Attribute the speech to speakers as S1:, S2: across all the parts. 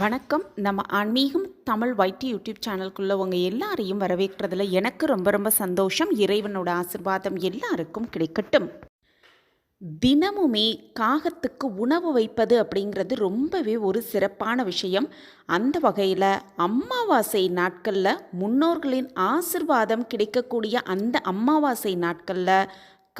S1: வணக்கம். நம்ம ஆன்மீகம் தமிழ் வைட்டி யூடியூப் சேனலுக்குள்ள உங்கள் எல்லாரையும் வரவேற்கிறதுல எனக்கு ரொம்ப ரொம்ப சந்தோஷம். இறைவனோட ஆசிர்வாதம் எல்லாருக்கும் கிடைக்கட்டும். தினமுமே காகத்துக்கு உணவு வைப்பது அப்படிங்கிறது ரொம்பவே ஒரு சிறப்பான விஷயம். அந்த வகையில் அமாவாசை நாட்களில் முன்னோர்களின் ஆசிர்வாதம் கிடைக்கக்கூடிய அந்த அமாவாசை நாட்களில்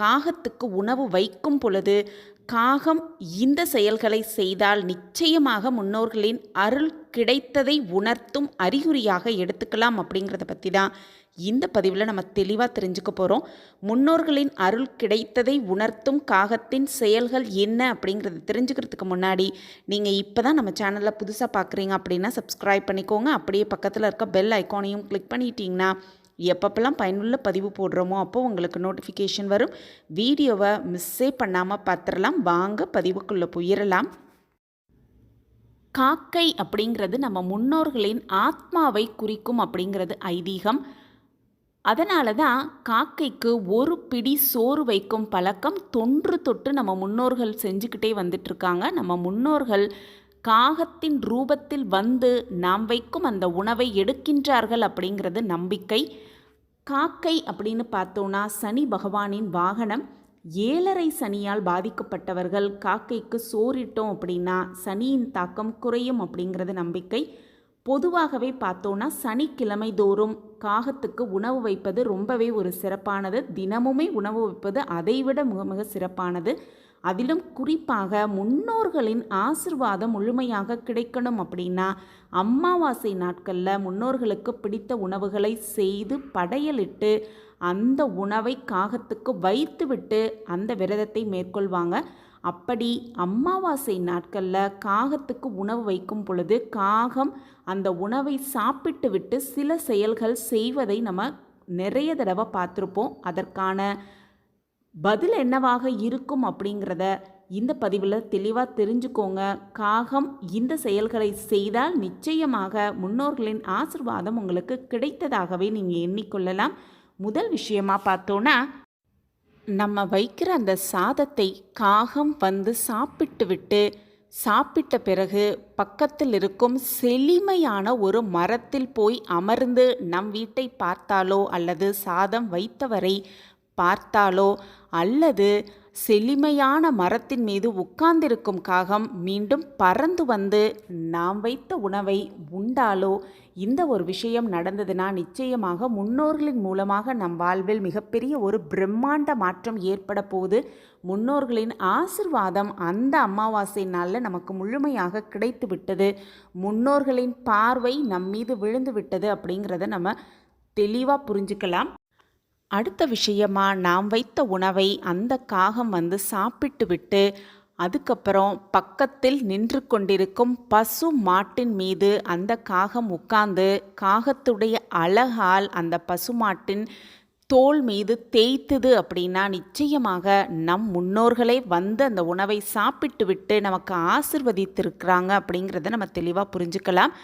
S1: காகத்துக்கு உணவு வைக்கும் பொழுது காகம் இந்த செயல்களை செய்தால் நிச்சயமாக முன்னோர்களின் அருள் கிடைத்ததை உணர்த்தும் அறிகுறியாக எடுத்துக்கலாம் அப்படிங்கிறத பற்றி தான் இந்த பதிவில் நம்ம தெளிவாக தெரிஞ்சுக்க போகிறோம் முன்னோர்களின் அருள் கிடைத்ததை உணர்த்தும் காகத்தின் செயல்கள் என்ன அப்படிங்கிறத தெரிஞ்சுக்கிறதுக்கு முன்னாடி நீங்கள் இப்போ தான் நம்ம சேனலில் புதுசாக பார்க்குறீங்க அப்படின்னா சப்ஸ்கிரைப் பண்ணிக்கோங்க. அப்படியே பக்கத்தில் இருக்க பெல் ஐக்கானையும் கிளிக் பண்ணிட்டீங்கன்னா எப்பப்பெல்லாம் பயனுள்ள பதிவு போடுறோமோ அப்போ உங்களுக்கு நோட்டிஃபிகேஷன் வரும். வீடியோவை மிஸ்ஸே பண்ணாமல் பார்த்துடலாம். வாங்க பதிவுக்குள்ளே போயிடலாம். காக்கை அப்படிங்கிறது நம்ம முன்னோர்களின் ஆத்மாவை குறிக்கும் அப்படிங்கிறது ஐதீகம். அதனால தான் காக்கைக்கு ஒரு பிடி சோறு வைக்கும் பழக்கம் தொன்று தொட்டு நம்ம முன்னோர்கள் செஞ்சுக்கிட்டே வந்துட்டுருக்காங்க. நம்ம முன்னோர்கள் காகத்தின் ரூபத்தில் வந்து நாம் வைக்கும் அந்த உணவை எடுக்கின்றார்கள் அப்படிங்கிறது நம்பிக்கை. காக்கை அப்படின்னு பார்த்தோன்னா சனி பகவானின் வாகனம் ஏழரை சனியால் பாதிக்கப்பட்டவர்கள் காக்கைக்கு சோறிட்டோம் அப்படின்னா சனியின் தாக்கம் குறையும் அப்படிங்கிறது நம்பிக்கை. பொதுவாகவே பார்த்தோன்னா சனிக்கிழமை தோறும் காகத்துக்கு உணவு வைப்பது ரொம்பவே ஒரு சிறப்பானது. தினமுமே உணவு வைப்பது அதைவிட மிக மிக சிறப்பானது. அதிலும் குறிப்பாக முன்னோர்களின் ஆசிர்வாதம் முழுமையாக கிடைக்கணும் அப்படின்னா அமாவாசை நாட்களில் முன்னோர்களுக்கு பிடித்த உணவுகளை செய்து படையலிட்டு அந்த உணவை காகத்துக்கு வைத்துவிட்டு அந்த விரதத்தை மேற்கொள்வாங்க. அப்படி அமாவாசை நாட்களில் காகத்துக்கு உணவு வைக்கும் பொழுது காகம் அந்த உணவை சாப்பிட்டு விட்டு சில செயல்கள் செய்வதை நம்ம நிறைய தடவை பார்த்துருப்போம். அதற்கான பதில் என்னவாக இருக்கும் அப்படிங்கிறத இந்த பதிவில் தெளிவாக தெரிஞ்சுக்கோங்க. காகம் இந்த செயல்களை செய்தால் நிச்சயமாக முன்னோர்களின் ஆசிர்வாதம் உங்களுக்கு கிடைத்ததாகவே நீங்கள் எண்ணிக்கொள்ளலாம். முதல் விஷயமா பார்த்தோன்னா நம்ம வைக்கிற அந்த சாதத்தை காகம் வந்து சாப்பிட்டு விட்டு சாப்பிட்ட பிறகு பக்கத்தில் இருக்கும் செழிமையான ஒரு மரத்தில் போய் அமர்ந்து நம் வீட்டை பார்த்தாலோ அல்லது சாதம் வைத்தவரை பார்த்தாலோ அல்லது செழிமையான மரத்தின் மீது உட்கார்ந்திருக்கும் காகம் மீண்டும் பறந்து வந்து நாம் வைத்த உணவை உண்டாலோ? இந்த ஒரு விஷயம் நடந்ததுன்னா நிச்சயமாக முன்னோர்களின் மூலமாக நம் வாழ்வில் மிகப்பெரிய ஒரு பிரம்மாண்ட மாற்றம் ஏற்பட போகுது. முன்னோர்களின் ஆசிர்வாதம் அந்த அமாவாசை நாளில் நமக்கு முழுமையாக கிடைத்து விட்டது. முன்னோர்களின் பார்வை நம் மீது விழுந்து விட்டது அப்படிங்கிறத நம்ம தெளிவாக புரிஞ்சுக்கலாம். அடுத்த விஷயமா நாம் வைத்த உணவை அந்த காகம் வந்து சாப்பிட்டு விட்டு அதுக்கப்புறம் பக்கத்தில் நின்று கொண்டிருக்கும் பசு மாட்டின் மீது அந்த காகம் உட்கார்ந்து காகத்துடைய அழகால் அந்த பசுமாட்டின் தோல் மீது தேய்த்தது அப்படின்னா நிச்சயமாக நம் முன்னோர்களே வந்து அந்த உணவை சாப்பிட்டு விட்டு நமக்கு ஆசிர்வதித்திருக்கிறாங்க அப்படிங்கிறத நம்ம தெளிவாக புரிஞ்சுக்கலாம்.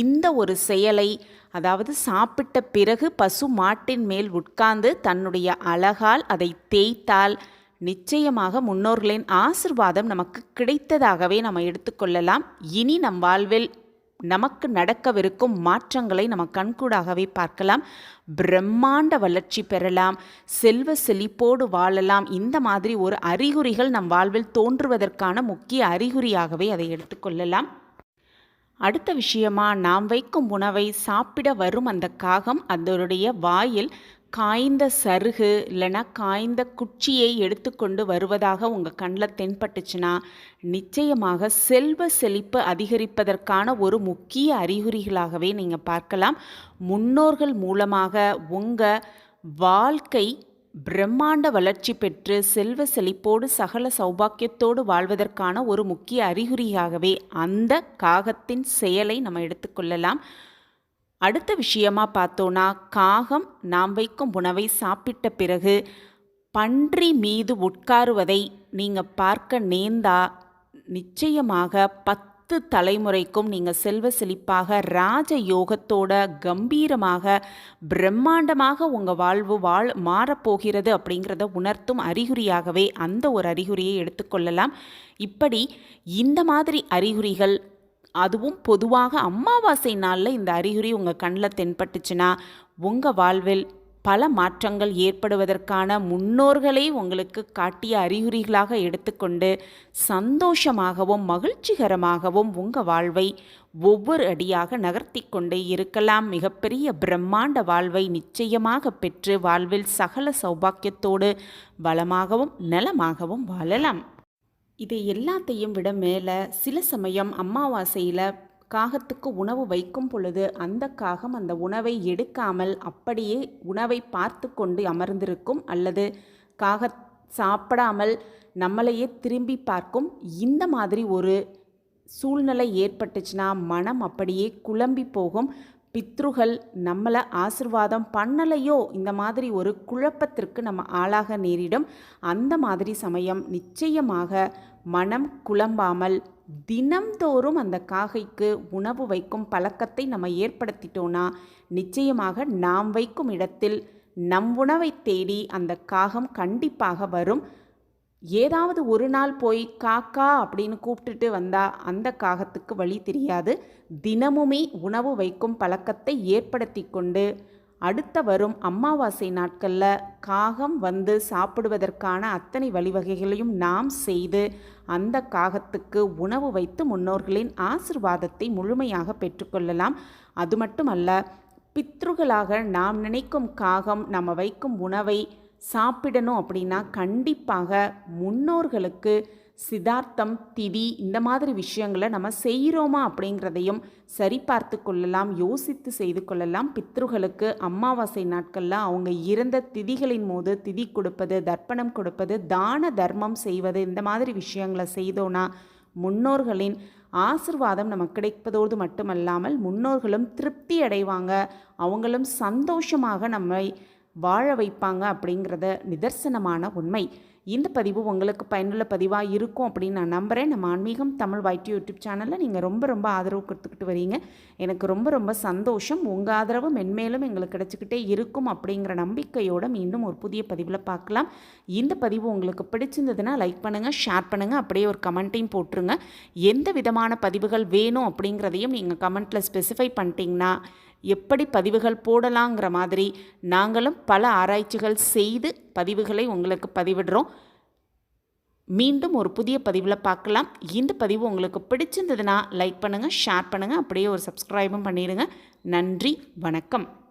S1: இந்த ஒரு செயலை அதாவது சாப்பிட்ட பிறகு பசு மாட்டின் மேல் உட்கார்ந்து தன்னுடைய அழகால் அதை தேய்த்தால் நிச்சயமாக முன்னோர்களின் ஆசிர்வாதம் நமக்கு கிடைத்ததாகவே நம்ம எடுத்துக்கொள்ளலாம் இனி நம் வாழ்வில் நமக்கு நடக்கவிருக்கும் மாற்றங்களை நம்ம கண்கூடாகவே பார்க்கலாம். பிரம்மாண்ட வளர்ச்சி பெறலாம். செல்வ செழிப்போடு வாழலாம். இந்த மாதிரி ஒரு அறிகுறிகள் நம் வாழ்வில் தோன்றுவதற்கான முக்கிய அறிகுறியாகவே அதை எடுத்துக்கொள்ளலாம் அடுத்த விஷயமா நாம் வைக்கும் உணவை சாப்பிட வரும் அந்த காகம் அதனுடைய வாயில் காய்ந்த சருகு இல்லைன்னா காய்ந்த குச்சியை எடுத்துக்கொண்டு வருவதாக உங்கள் கண்ணில் தென்பட்டுச்சுன்னா நிச்சயமாக செல்வ செழிப்பு அதிகரிப்பதற்கான ஒரு முக்கிய அறிகுறிகளாகவே நீங்கள் பார்க்கலாம். முன்னோர்கள் மூலமாக உங்கள் வாழ்க்கை பிரம்மாண்ட வளர்ச்சி பெற்று செல்வ செழிப்போடு சகல சௌபாக்கியத்தோடு வாழ்வதற்கான ஒரு முக்கிய அறிகுறியாகவே அந்த காகத்தின் செயலை நம்ம எடுத்துக்கொள்ளலாம் அடுத்த விஷயமா பார்த்தோன்னா காகம் நாம் வைக்கும் உணவை சாப்பிட்ட பிறகு பன்றி மீது உட்காருவதை நீங்கள் பார்க்க நேர்ந்தா நிச்சயமாக பத்து தலைமுறைக்கும் நீங்கள் செல்வ செழிப்பாக ராஜ யோகத்தோட கம்பீரமாக பிரம்மாண்டமாக உங்கள் வாழ்வு வாழ் மாறப்போகிறது அப்படிங்கிறத உணர்த்தும் அறிகுறியாகவே அந்த ஒரு அறிகுறியை எடுத்துக்கொள்ளலாம் இப்படி இந்த மாதிரி அறிகுறிகள் அதுவும் பொதுவாக அமாவாசை நாளில் இந்த அறிகுறி உங்கள் கண்ணில் தென்பட்டுச்சுன்னா உங்கள் வாழ்வில் பல மாற்றங்கள் ஏற்படுவதற்கான முன்னோர்களை உங்களுக்கு காட்டிய அறிகுறிகளாக எடுத்துக்கொண்டு சந்தோஷமாகவும் மகிழ்ச்சிகரமாகவும் உங்கள் வாழ்வை ஒவ்வொரு அடியாக நகர்த்தி கொண்டே இருக்கலாம். மிகப்பெரிய பிரம்மாண்ட வாழ்வை நிச்சயமாக பெற்று வாழ்வில் சகல சௌபாக்கியத்தோடு வளமாகவும் நலமாகவும் வாழலாம். இதை எல்லாத்தையும் விட மேலே சில சமயம் அமாவாசையில் காகத்துக்கு உணவு வைக்கும் பொழுது அந்த காகம் அந்த உணவை எடுக்காமல் அப்படியே உணவை பார்த்து கொண்டு அமர்ந்திருக்கும் அல்லது காக சாப்பிடாமல் நம்மளையே திரும்பி பார்க்கும். இந்த மாதிரி ஒரு சூழ்நிலை ஏற்பட்டுச்சுன்னா மனம் அப்படியே குழம்பி போகும். பித்ருகள் நம்மளை ஆசிர்வாதம் பண்ணலையோ இந்த மாதிரி ஒரு குழப்பத்திற்கு நம்ம ஆளாக நேரிடும். அந்த மாதிரி சமயம் நிச்சயமாக மனம் குழம்பாமல் தினம்தோறும் அந்த காகைக்கு உணவு வைக்கும் பழக்கத்தை நம்ம ஏற்படுத்திட்டோன்னா நிச்சயமாக நாம் வைக்கும் இடத்தில் நம் உணவை தேடி அந்த காகம் கண்டிப்பாக வரும். ஏதாவது ஒரு நாள் போய் காக்கா அப்படின்னு கூப்பிட்டுட்டு வந்தால் அந்த காகத்துக்கு வழி தெரியாது. தினமுமே உணவு வைக்கும் பழக்கத்தை ஏற்படுத்தி கொண்டு அடுத்த வரும் அமாவாசை நாட்களில் காகம் வந்து சாப்பிடுவதற்கான அத்தனை வழிவகைகளையும் நாம் செய்து அந்த காகத்துக்கு உணவு வைத்து முன்னோர்களின் ஆசிர்வாதத்தை முழுமையாக பெற்றுக்கொள்ளலாம் அது மட்டுமல்ல பித்ருகளாக நாம் நினைக்கும் காகம் நம்ம வைக்கும் உணவை சாப்பிடணும் அப்படின்னா கண்டிப்பாக முன்னோர்களுக்கு சிதார்த்தம் திதி இந்த மாதிரி விஷயங்களை நம்ம செய்கிறோமா அப்படிங்கிறதையும் சரி பார்த்து கொள்ளலாம் யோசித்து செய்து கொள்ளலாம். பித்ருகளுக்கு அமாவாசை நாட்களில் அவங்க இறந்த திதிகளின் போது திதி கொடுப்பது தர்ப்பணம் கொடுப்பது தான தர்மம் செய்வது இந்த மாதிரி விஷயங்களை செய்தோன்னா முன்னோர்களின் ஆசிர்வாதம் நமக்கு கிடைப்பதோடு மட்டுமல்லாமல் முன்னோர்களும் திருப்தி அடைவாங்க. அவங்களும் சந்தோஷமாக நம்மை வாழ வைப்பாங்க அப்படிங்கிறத நிதர்சனமான உண்மை. இந்த பதிவு உங்களுக்கு பயனுள்ள பதிவாக இருக்கும் அப்படின்னு நான் நம்புகிறேன் நம்ம ஆன்மீகம் தமிழ் வைட்டி யூடியூப் சேனலில் நீங்கள் ரொம்ப ரொம்ப ஆதரவு கொடுத்துக்கிட்டு வரீங்க. எனக்கு ரொம்ப ரொம்ப சந்தோஷம். உங்கள் ஆதரவு மென்மேலும் எங்களுக்கு கிடச்சிக்கிட்டே இருக்கும் அப்படிங்கிற நம்பிக்கையோடு மீண்டும் ஒரு புதிய பதிவில் பார்க்கலாம். இந்த பதிவு உங்களுக்கு பிடிச்சிருந்ததுன்னா லைக் பண்ணுங்கள் ஷேர் பண்ணுங்கள் அப்படியே ஒரு கமெண்ட்டையும் போட்டுருங்க. எந்த விதமான பதிவுகள் வேணும் அப்படிங்கிறதையும் நீங்கள் கமெண்ட்டில் ஸ்பெசிஃபை பண்ணிட்டீங்கன்னா எப்படி பதிவுகள் போடலாங்கிற மாதிரி நாங்களும் பல ஆராய்ச்சிகள் செய்து பதிவுகளை உங்களுக்கு பதிவிடுறோம். மீண்டும் ஒரு புதிய பதிவில் பார்க்கலாம். இந்த பதிவு உங்களுக்கு பிடிச்சிருந்ததுன்னா லைக் பண்ணுங்கள் ஷேர் பண்ணுங்கள் அப்படியே ஒரு சப்ஸ்கிரைபும் பண்ணிடுங்க. நன்றி வணக்கம்.